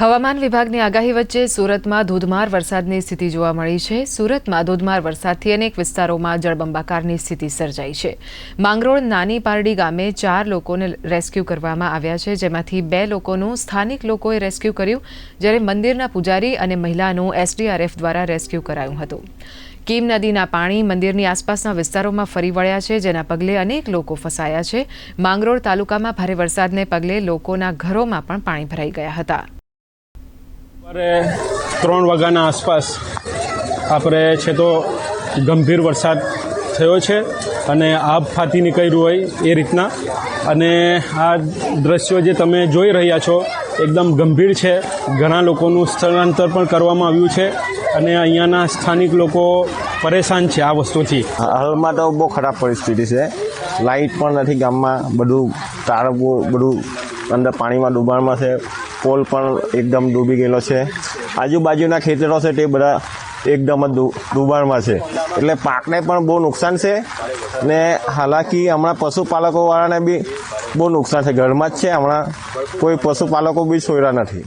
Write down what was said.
હવામાન વિભાગની આગાહી વચ્ચે સુરતમાં ધોધમાર વરસાદની સ્થિતિ જોવા મળી છે. સુરતમાં ધોધમાર વરસાદથી અનેક વિસ્તારોમાં જળબંબાકારની સ્થિતિ સર્જાઈ છે. માંગરોળ નાની પારડી ગામે ચાર લોકોને રેસ્ક્યુ કરવામાં આવ્યા છે, જેમાંથી બે લોકોનું સ્થાનિક લોકોએ રેસ્ક્યુ કર્યું, જ્યારે મંદિરના પૂજારી અને મહિલાનું એસડીઆરએફ દ્વારા રેસ્ક્યુ કરાયું હતું. કીમ નદીના પાણી મંદિરની આસપાસના વિસ્તારોમાં ફરી વળ્યા છે, જેના પગલે અનેક લોકો ફસાયા છે. માંગરોળ તાલુકામાં ભારે વરસાદને પગલે લોકોના ઘરોમાં પણ પાણી ભરાઈ ગયા હતા. સવારે ત્રણ વાગ્યાના આસપાસ આપણે છે તો ગંભીર વરસાદ થયો છે અને આભ ફાટી નીકળ્યું હોય એ રીતના. અને આ દ્રશ્યો જે તમે જોઈ રહ્યા છો એકદમ ગંભીર છે. ઘણા લોકોનું સ્થળાંતર પણ કરવામાં આવ્યું છે અને અહીંયાના સ્થાનિક લોકો પરેશાન છે આ વસ્તુથી. હાલમાં તો બહુ ખરાબ પરિસ્થિતિ છે. લાઇટ પણ નથી ગામમાં. બધું તાળવું બધું અંદર પાણીમાં ડૂબાણમાં છે. પોલ પણ એકદમ ડૂબી ગયેલો છે. આજુબાજુના ખેતરો છે તે બધા એકદમ જ ડૂબાણમાં છે. એટલે પાકને પણ બહુ નુકસાન છે ને હાલાકી હમણાં પશુપાલકોવાળાને બી બહુ નુકસાન છે. ઘરમાં જ છે, હમણાં કોઈ પશુપાલકો બી છોડ્યા નથી.